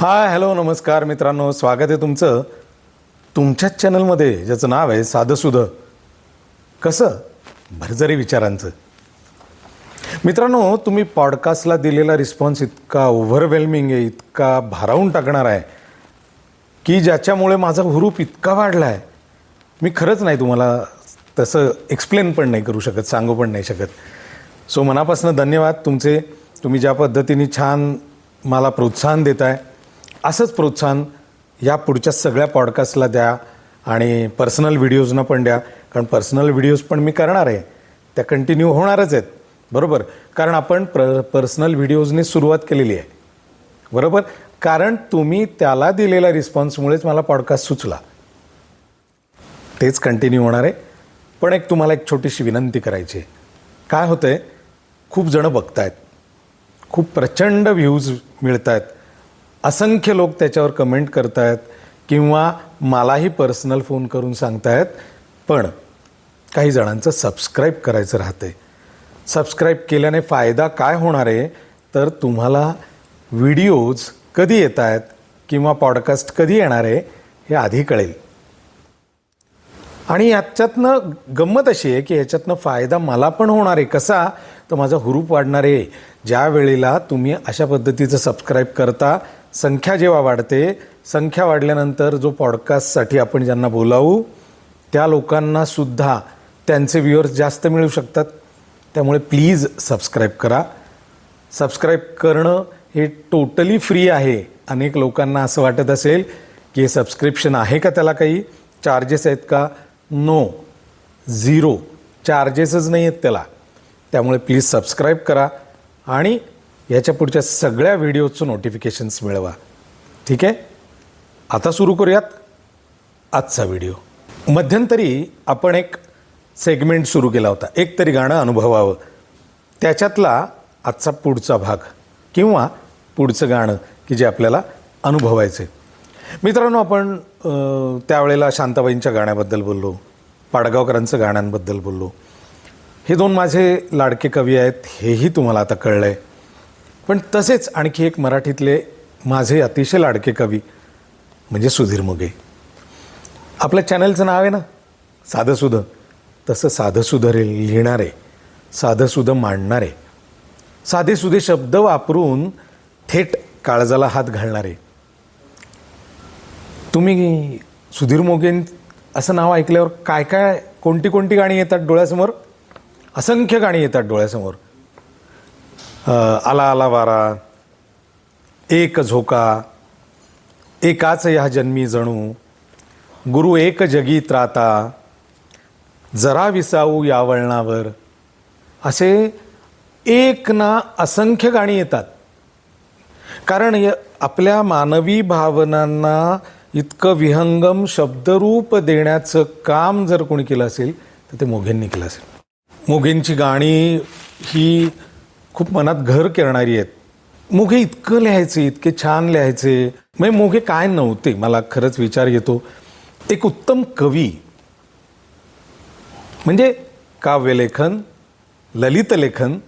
Hi hello नमस्कार मित्रांनो स्वागत आहे तुमचं. तुमच्याच चॅनलमध्ये ज्याचं नाव आहे साधंसुधं. कसं? भरजरी विचारांचं. मित्रांनो तुम्ही पॉडकास्टला दिलेला रिस्पॉन्स इतका ओव्हरवेल्मिंग आहे इतका भारावून टाकणार आहे की ज्याच्यामुळे माझा हुरूप इतका वाढला आहे मी खरंच नाही तुम्हाला तसं एक्सप्लेन पण नाही करू शकत सांगू पण नाही शकत. सो मनापासून धन्यवाद. तुमचे तुम्ही ज्या पद्धतीने छान मला प्रोत्साहन देत आहे असंच प्रोत्साहन या पुढच्या सगळ्या पॉडकास्टला द्या आणि पर्सनल व्हिडिओजना पण द्या. कारण पर्सनल व्हिडिओज पण मी करणार आहे. त्या कंटिन्यू होणारच आहेत. बरोबर? कारण आपण प्र पर्सनल व्हिडिओजने सुरुवात केलेली आहे. बरोबर? कारण तुम्ही त्याला दिलेल्या रिस्पॉन्समुळेच मला पॉडकास्ट सुचला. तेच कंटिन्यू होणार आहे. पण एक तुम्हाला एक छोटीशी विनंती करायची आहे. काय होतं आहे खूप जणं बघतायत. खूप प्रचंड व्ह्यूज मिळत आहेत असंख्य लोक त्याच्यावर कमेंट करत आहेत किंवा मलाही पर्सनल फोन करून सांगतायत पण काही जणांचं सबस्क्राईब करायचं राहते सबस्क्राईब केल्याने फायदा काय होणार आहे? तर तुम्हाला व्हिडिओज कधी येत आहेत किंवा पॉडकास्ट कधी येणार आहे हे आधी कळेल. आणि याच्यातनं गंमत अशी आहे की याच्यातनं फायदा मला पण होणार आहे. कसा? तर माझा हुरूप वाढणार आहे. ज्या वेळेला तुम्ही अशा पद्धतीचं सबस्क्राईब करता संख्या जेव्हा वाढते संख्या वाढल्यानंतर जो पॉडकास्टसाठी आपण ज्यांना बोलावू त्या लोकांना सुद्धा त्यांचे व्ह्युअर्स जास्त मिळू शकतात. त्यामुळे प्लीज सबस्क्राईब करा. सबस्क्राईब करणं हे टोटली फ्री आहे. अनेक लोकांना असं वाटत असेल की हे सबस्क्रिप्शन आहे का त्याला काही? चार्जेस आहेत का? नो झिरो चार्जेसच नाही आहेत त्याला. त्यामुळे प्लीज सबस्क्राईब करा. आणि याच्या पुढच्या सगळ्या व्हिडिओचं नोटिफिकेशन्स मिळवा. ठीक आहे? आता सुरू करूयात आजचा व्हिडिओ. मध्यंतरी आपण एक सेगमेंट सुरू केला होता. एक तरी गाणं अनुभवावं. त्याच्यातला आजचा पुढचा भाग किंवा पुढचं गाणं की जे आपल्याला अनुभवायचं आहे मित्रांनो आपण त्यावेळेला शांताबाईंच्या गाण्याबद्दल बोललो पाडगावकरांचं गाण्यांबद्दल बोललो. हे दोन माझे लाडके कवी आहेत हेही तुम्हाला आता कळलं आहे पण तसेच आणखी एक मराठीतले माझे अतिशय लाडके कवी म्हणजे सुधीर मुगे. आपल्या चॅनलचं नाव आहे ना? साधंसुधं. तसं साधंसुधं रे लिहिणारे साधंसुधं मांडणारे साधेसुधे शब्द वापरून थेट काळजाला हात घालणारे. तुम्ही सुधीर मोगेन असं नाव ऐकल्यावर काय काय कोणती कोणती गाणी येतात डोळ्यासमोर? असंख्य गाणी येतात डोळ्यासमोर. आला आला वारा एक झोका एकाच ह्या जन्मी जणू गुरु एक जगी त्राता जरा विसावू या वळणावर. असे एक ना असंख्य गाणी येतात. कारण आपल्या मानवी भावनांना इतकं विहंगम शब्दरूप देण्याचं काम जर कोणी केलं असेल तर ते मोघेंनी केलं असेल. मोघेंची गाणी ही खूप मनात घर करणारी आहेत. मोघे इतकं लिहायचे इतके छान लिहायचे. म्हणजे मोघे काय नव्हते मला खरंच विचार येतो. एक उत्तम कवी म्हणजे काव्यलेखन ललितलेखन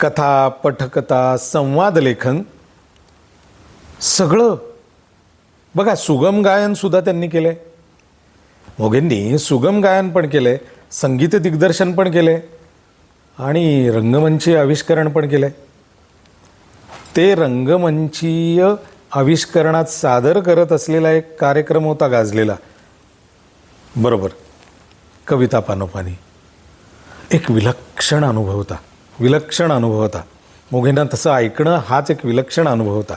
कथा पठकथा संवाद लेखन सगळं. बघा सुगम गायन सुद्धा त्यांनी केलंय. मोघेंनी सुगम गायन पण केलंय संगीत दिग्दर्शन पण केलंय. आणि रंगमंचीय आविष्करण पण केलंय. ते रंगमंचीय आविष्करणात सादर करत असलेला एक कार्यक्रम होता गाजलेला. बरोबर. कविता पानोपानी. एक विलक्षण अनुभव होता. विलक्षण अनुभव होता. मोघेंना तसं ऐकणं हाच एक विलक्षण अनुभव होता.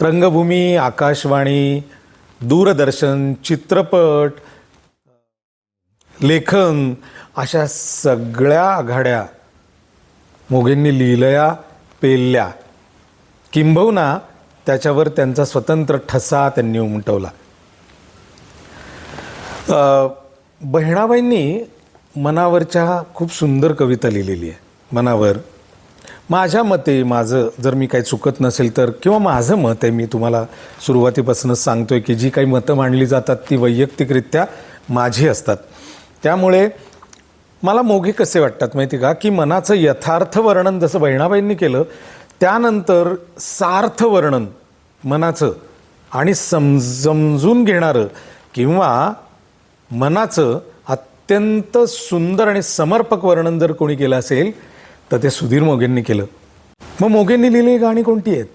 रंगभूमी आकाशवाणी दूरदर्शन चित्रपट लेखन अशा सगळ्या आघाड्या मोघेंनी लिहिल्या पेलल्या. किंबहुना त्याच्यावर त्यांचा स्वतंत्र ठसा त्यांनी उमटवला. बहिणाबाईंनी मनावरच्या खूप सुंदर कविता लिहिलेली आहे. मनावर माझ्या मते माझं जर मी काही चुकत नसेल तर किंवा माझं मत आहे मी तुम्हाला सुरुवातीपासूनच सांगतोय की जी काही मतं मांडली जातात ती वैयक्तिकरित्या माझी असतात. त्यामुळे मला मोघे कसे वाटतात माहिती का? की मनाचं यथार्थ वर्णन जसं बहिणाबाईंनी केलं त्यानंतर सार्थ वर्णन मनाचं आणि सम समजून घेणारं किंवा मनाचं अत्यंत सुंदर आणि समर्पक वर्णन जर कोणी केलं असेल तर ते सुधीर मोघेंनी केलं. मग मोघेंनी लिहिलेली गाणी कोणती आहेत?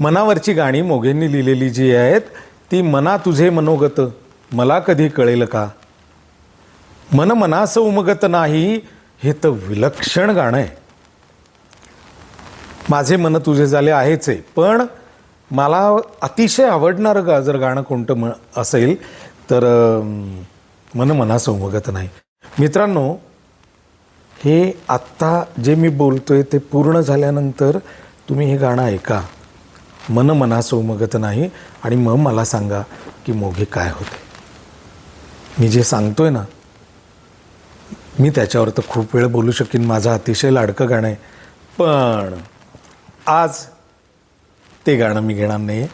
मनावरची गाणी मोघेंनी लिहिलेली जी आहेत ती मना तुझे मनोगत मला कधी कळेल का? मन मनास उमगत नाही हे तर विलक्षण गाणं आहे. माझे मन तुझे झाले आहेच आहे पण मला अतिशय आवडणारं गा जर गाणं कोणतं म असेल तर मन मनास उमगत नाही मित्रांनो हे आत्ता जे मी बोलतोय ते पूर्ण झाल्यानंतर तुम्ही हे गाणं ऐका. मन मनास उमगत नाही आणि मग मला सांगा की मोघे काय होते. मी जे सांगतोय ना मी त्याच्यावर तर खूप वेळ बोलू शकीन. माझं अतिशय लाडकं गाणं आहे. पण आज ते गाणं मी घेणार नाही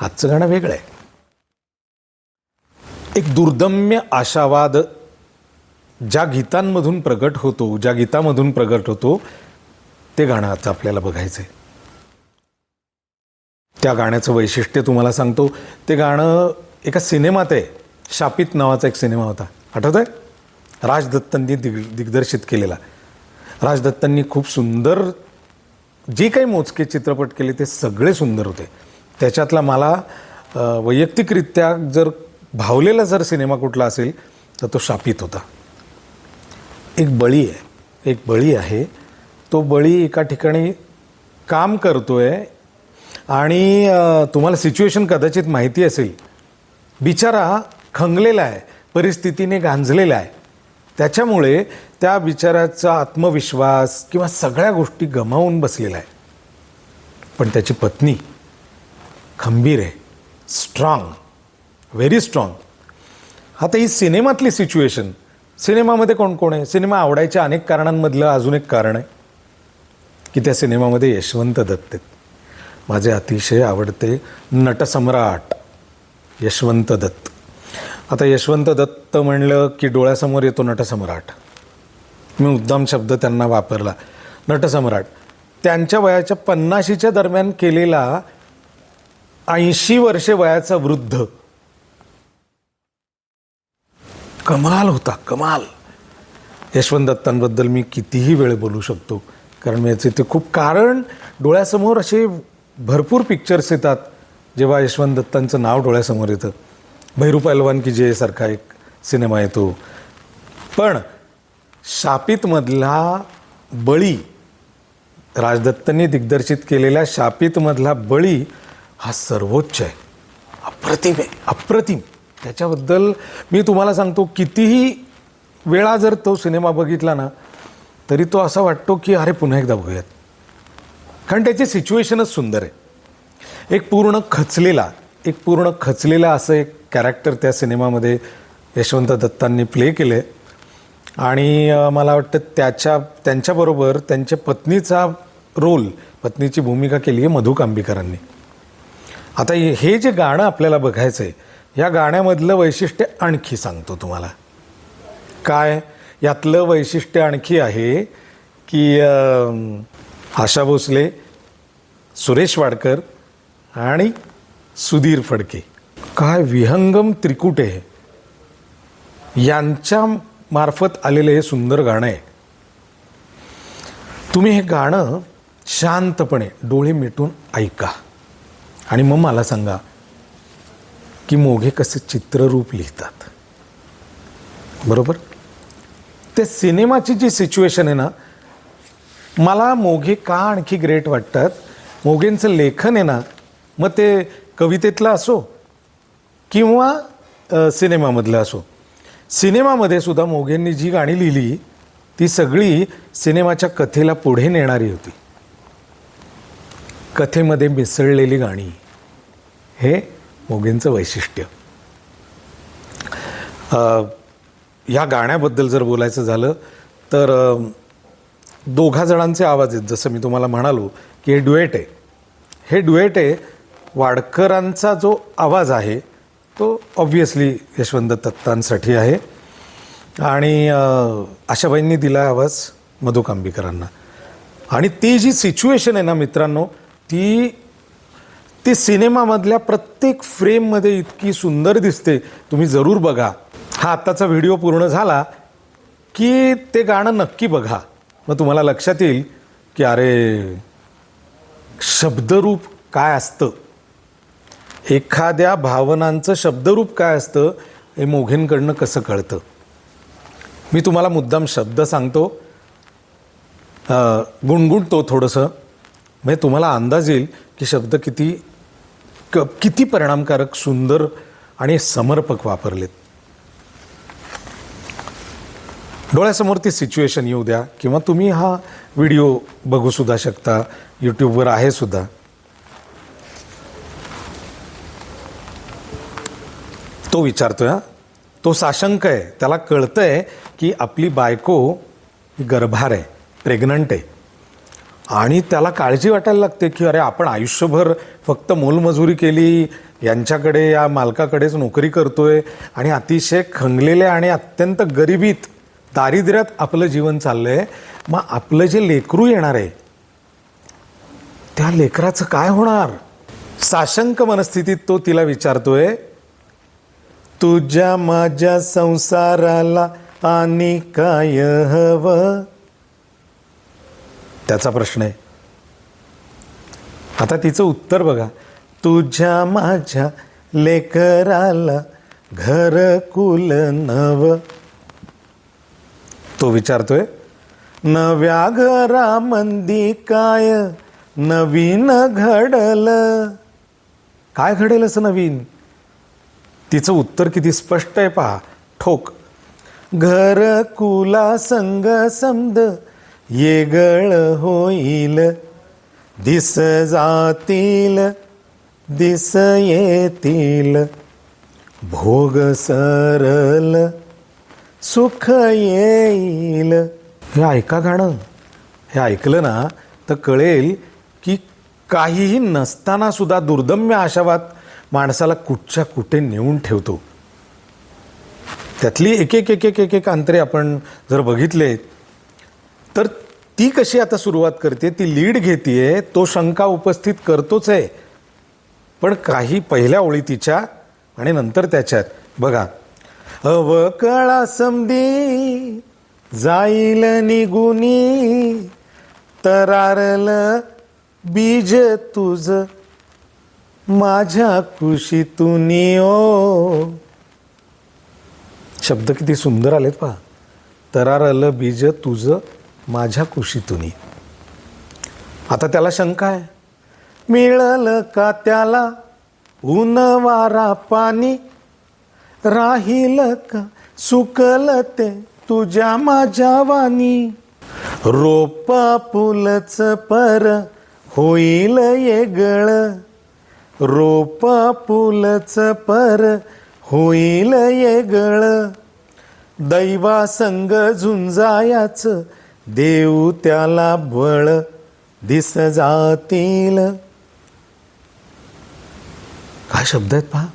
आजचं गाणं वेगळं आहे. एक दुर्दम्य आशावाद ज्या गीतांमधून प्रगट होतो ज्या गीतामधून प्रगट होतो ते गाणं आता आपल्याला बघायचं आहे त्या गाण्याचं वैशिष्ट्य तुम्हाला सांगतो. ते गाणं एका सिनेमात आहे. शापित नावाचा एक सिनेमा होता. आठवत आहे राजदत्तांनी दिग दिग्दर्शित केलेला. राजदत्तांनी खूप सुंदर जे काही मोजके चित्रपट केले ते सगळे सुंदर होते. त्याच्यातला मला वैयक्तिकरित्या जर भावलेला जर सिनेमा कुठला असेल तर तो शापित होता. एक बळी आहे. एक बळी आहे. तो बळी एका ठिकाणी काम करतोय आणि तुम्हाला सिच्युएशन कदाचित माहिती असेल. बिचारा खंगलेला आहे. परिस्थितीने गांजलेला आहे. त्याच्यामुळे त्या विचाराचा आत्मविश्वास किंवा सगळ्या गोष्टी गमावून बसलेला आहे पण त्याची पत्नी खंबीर आहे स्ट्रॉंग व्हेरी स्ट्रॉंग आता ही सिनेमातली सिच्युएशन सिनेमामध्ये कोण कोण आहे? सिनेमा आवडायच्या अनेक कारणांमधलं अजून एक कारण आहे की त्या सिनेमामध्ये यशवंत दत्त आहेत. माझे अतिशय आवडते नटसम्राट यशवंत दत्त. आता यशवंत दत्त म्हणलं की डोळ्यासमोर येतो नटसम्राट. मी मुद्दाम शब्द त्यांना वापरला. नटसम्राट त्यांच्या वयाच्या पन्नाशीच्या दरम्यान केलेला ऐंशी वर्षे वयाचा वृद्ध. कमाल होता कमाल. यशवंत दत्तांबद्दल मी कितीही वेळ बोलू शकतो कारण याचे ते खूप कारण डोळ्यासमोर असे भरपूर पिक्चर्स येतात जेव्हा यशवंत दत्तांचं नाव डोळ्यासमोर येतं. भैरू पहलवान की जे सारखा एक सिनेमा येतो पण शापितमधला बळी राजदत्तांनी दिग्दर्शित केलेल्या शापितमधला बळी हा सर्वोच्च आहे. अप्रतिम आहे. अप्रतिम. त्याच्याबद्दल मी तुम्हाला सांगतो कितीही वेळा जर तो सिनेमा बघितला ना तरी तो असा वाटतो की अरे पुन्हा एकदा बघूयात. कारण त्याची सिच्युएशनच सुंदर आहे. एक पूर्ण खचलेला एक पूर्ण खचलेला असं एक कॅरेक्टर त्या सिनेमामध्ये यशवंत दत्तांनी प्ले केले आणि मला वाटतं त्याच्या त्यांच्याबरोबर त्यांच्या पत्नीचा रोल पत्नीची भूमिका केली आहे मधु कांबीकरांनी. आता हे हे जे गाणं आपल्याला बघायचं आहे या गाण्यामधलं वैशिष्ट्य आणखी सांगतो तुम्हाला. काय? यातलं वैशिष्ट्य आणखी आहे की आशा भोसले सुरेश वाडकर आणि सुधीर फडके. काय विहंगम त्रिकुटे यांच्या मार्फत आलेलं हे सुंदर गाणं आहे. तुम्ही हे गाणं शांतपणे डोळे मिटून ऐका. आणि मग मला सांगा की मोघे कसे चित्ररूप लिहितात. बरोबर? ते सिनेमाची जी सिच्युएशन आहे ना मला मोघे का आणखी ग्रेट वाटतात? मोघेंचं लेखन आहे ना मग ते कवितेतलं असो किंवा सिनेमामधलं असो. सिनेमामध्ये सुद्धा मोघेंनी जी गाणी लिहिली ती सगळी सिनेमाच्या कथेला पुढे नेणारी होती. कथेमध्ये मिसळलेली गाणी. हे मोघेंचं वैशिष्ट्य. ह्या गाण्याबद्दल जर बोलायचं झालं तर दोघा जणांचे आवाज आहेत. जसं मी तुम्हाला म्हणालो की हे डुएट आहे. हे डुएट आहे वाडकरांचा जो आवाज आहे तो ऑब्वियसली यशवंत दत्तांसाठी आहे. आणि आशाबाईंनी दिला आवाज मधुकांबीकरांना आणि ती जी सिच्युएशन आहे ना मित्रांनो ती ती सिनेमामधल्या प्रत्येक फ्रेममध्ये इतकी सुंदर दिसते. तुम्ही जरूर बघा. हा आत्ताचा व्हिडिओ पूर्ण झाला की ते गाणं नक्की बघा. मग तुम्हाला लक्षात येईल की अरे शब्दरूप काय असतं? एखाद्या भावनांचं शब्दरूप काय असतं हे मोघेंकडनं कसं कळतं? मी तुम्हाला मुद्दाम शब्द सांगतो. गुणगुणतो थोडंसं. म्हणजे तुम्हाला अंदाज येईल की शब्द किती क किती परिणामकारक सुंदर आणि समर्पक वापरलेत. डोळ्यासमोर ती सिच्युएशन येऊ द्या किंवा तुम्ही हा व्हिडिओ बघूसुद्धा शकता यूट्यूबवर आहे सुद्धा. तो विचारतोय हा. तो साशंक आहे. त्याला कळतंय की आपली बायको गर्भार आहे प्रेग्नंट आहे. आणि त्याला काळजी वाटायला लागते की अरे आपण आयुष्यभर फक्त मोलमजुरी केली यांच्याकडे या मालकाकडेच नोकरी करतोय आणि अतिशय खंगलेल्या आणि अत्यंत गरिबीत दारिद्र्यात आपलं जीवन चाललंय. मग आपलं जे लेकरू येणार आहे त्या लेकराचं काय होणार? साशंक मनस्थितीत तो तिला विचारतोय तुझ्या माझ्या संसाराला आणि काय हवं? त्याचा प्रश्न आहे. आता तिचं उत्तर बघा. तुझ्या माझ्या लेकराला घर कुल नव. तो विचारतोय नव्या घरामंदी काय नवीन घडलं? काय घडेल असं नवीन? तिचं उत्तर किती स्पष्ट आहे पहा. ठोक. घर कुला संग समद येगळ होईल. दिस जातील दिस येतील. भोग सरल सुख येईल. हे ऐका गाणं. हे ऐकलं ना तर कळेल की काहीही नसताना सुद्धा दुर्दम्य आशावाद माणसाला कुठच्या कुठे नेऊन ठेवतो? त्यातली एक एक एक एक एक एक अंतरे आपण जर बघितले तर ती कशी आता सुरुवात करते ती लीड घेते तो शंका उपस्थित करतोच आहे. पण काही पहिल्या ओळी तिच्या आणि नंतर त्याच्यात. बघा अवकळा समधी जाईल निगुनी तरारल बीज तुझ माझ्या कुशीतून ओ शब्द किती सुंदर आलेत पहा. तरारलं बीज तुझं माझ्या कुशीतून आता त्याला शंका आहे. मिळलं का त्याला? ऊन वारा पाणी? राहील का? सुकल ते तुझ्या माझ्या वाणी? रोपा फुलच पर होईल येगळ रोपा पुलच पर होईल येगळ दैवा संग झुंजायाच देऊ त्याला बळ दिस जातील. काय शब्द आहेत पहा?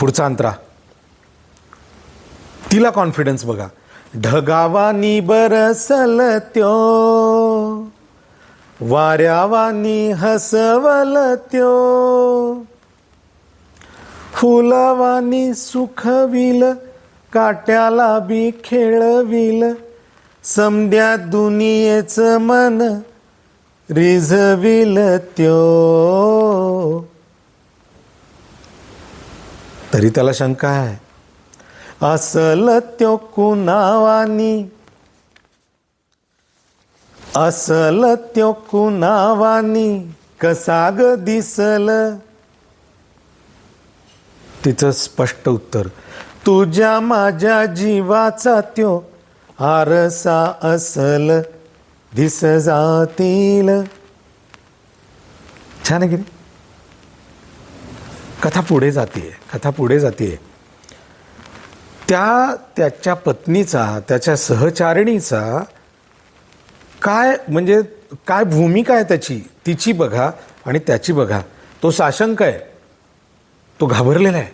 पुढचा अंतरा. तिला कॉन्फिडन्स बघा. ढगावानी बरसल त्यो वाऱ्यावानी हसवल त्यो फुलवानी सुखविल काट्याला बी खेळविल. समद्या दुनियेच मन रिझविल त्यो तरी त्याला शंका आहे. असल त्यो कुणावानी असल त्यो कुणावानी कसा ग दिसल? तिचं स्पष्ट उत्तर तुझ्या माझ्या जीवाचा त्यो आरसा असल दिस जातील. छान आहे की कथा पुढे जाते कथा पुढे जाते त्या त्याच्या पत्नीचा त्याच्या सहचारिणीचा काय म्हणजे काय भूमिका आहे त्याची? तिची बघा आणि त्याची बघा. तो साशंक आहे. तो घाबरलेला आहे.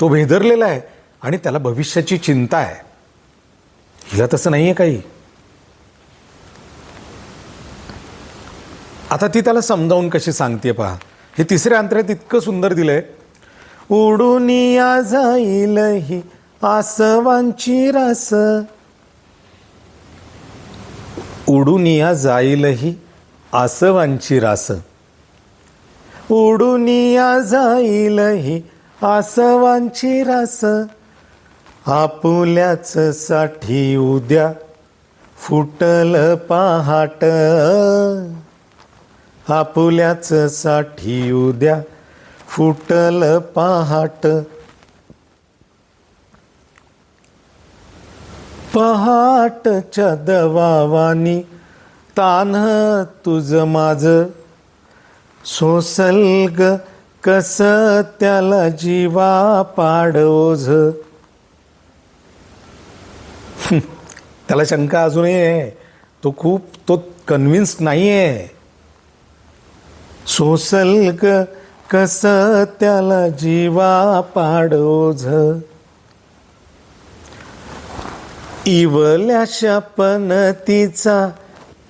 तो भेदरलेला आहे. आणि त्याला भविष्याची चिंता आहे. हिला तसं नाही आहे काही. आता ती त्याला समजावून कशी सांगते पहा. हे तिसऱ्या अंतऱ्यात इतकं सुंदर दिलंय. उडून या जाईल ही आसवांची रास उडुनिया जाईलही आसवांची रास. उडुनिया जाईलही आसवांची रास. आपुल्याच साठी उद्या फुटल पहाट. आपुल्याच साठी उद्या फुटल पहाट. पहाटच्या दवावानी तान तुझ माझ सोसलग कस त्याला जीवा पाडोझ त्याला शंका अजूनही आहे. तो खूप तो कन्व्हिन्स नाही आहे सोसलग कस त्याला जीवा पाडोझ इवल्याशा पनतीचा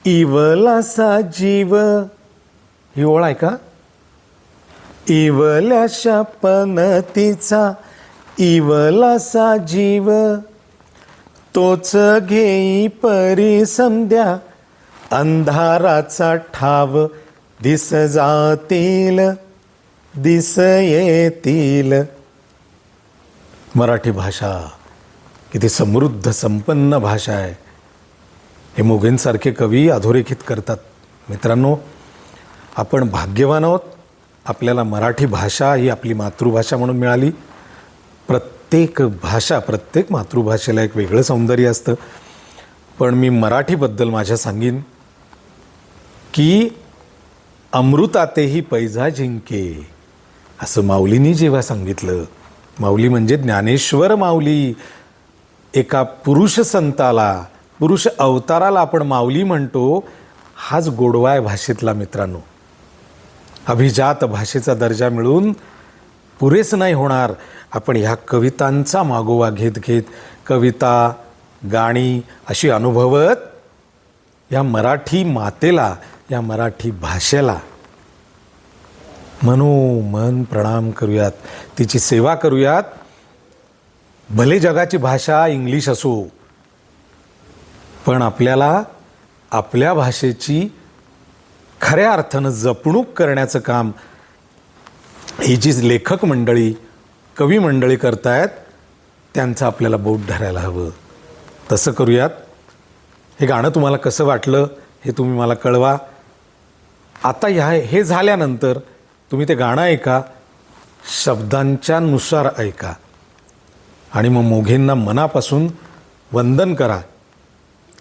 इवलासा जीव. ही ओळ आहे का? इवल्याशा पनतीचा इवलासा जीव. तोच घेई परी समद्या अंधाराचा ठाव दिस जातील दिस येतील. मराठी भाषा. किती समृद्ध संपन्न भाषा आहे. हे मोघेंसारखे कवी अधोरेखित करतात. मित्रांनो आपण भाग्यवान आहोत. आपल्याला मराठी भाषा ही आपली मातृभाषा म्हणून मिळाली. प्रत्येक भाषा प्रत्येक मातृभाषेला एक वेगळं सौंदर्य असतं. पण मी मराठीबद्दल माझ्या सांगीन की अमृतातेही पैजा जिंके असं माऊलींनी जेव्हा सांगितलं. माऊली म्हणजे ज्ञानेश्वर माऊली. एका पुरुष संताला पुरुष अवताराला आपण माऊली म्हणतो हाच गोडवा आहे भाषेतला मित्रांनो. अभिजात भाषेचा दर्जा मिळून पुरेस नाही होणार. आपण ह्या कवितांचा मागोवा घेत घेत कविता गाणी अशी अनुभवत या मराठी मातेला या मराठी भाषेला. मनोमन प्रणाम करूयात. तिची सेवा करूयात. भले जगाची भाषा इंग्लिश असो पण आपल्याला आपल्या भाषेची खऱ्या अर्थानं जपणूक करण्याचं काम ही जी लेखक मंडळी कवी मंडळी करतायत त्यांचं आपल्याला बोट धरायला हवं. तसं करूयात. हे गाणं तुम्हाला कसं वाटलं हे तुम्ही मला कळवा. आता ह्या हे झाल्यानंतर तुम्ही ते गाणं ऐका शब्दांच्या नुसार ऐका. आणि मग मोघेंना मनापासून वंदन करा.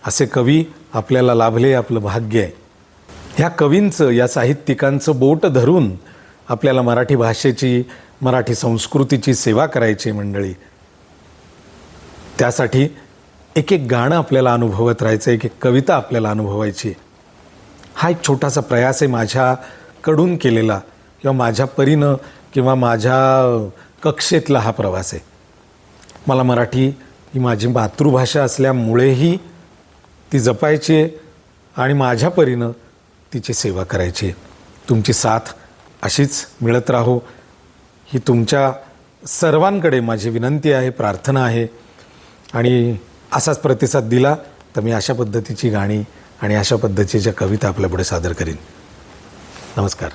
असे कवी आपल्याला लाभले आपलं भाग्य आहे. ह्या कवींचं या साहित्यिकांचं बोट धरून आपल्याला मराठी भाषेची मराठी संस्कृतीची सेवा करायची आहे मंडळी. त्यासाठी एक एक गाणं आपल्याला अनुभवत राहायचं एक एक कविता आपल्याला अनुभवायची हा एक छोटासा प्रयास आहे माझ्याकडून केलेला किंवा माझ्या परीनं किंवा माझ्या कक्षेतला हा प्रवास आहे. मला मराठी ही माझी मातृभाषा असल्यामुळेही ती जपायची आहे आणि माझ्या परीनं तिची सेवा करायची आहे. तुमची साथ अशीच मिळत राहो. ही तुमच्या सर्वांकडे माझी विनंती आहे प्रार्थना आहे. आणि असाच प्रतिसाद दिला तर मी अशा पद्धतीची गाणी आणि अशा पद्धतीच्या कविता आपल्यापुढे सादर करीन. नमस्कार.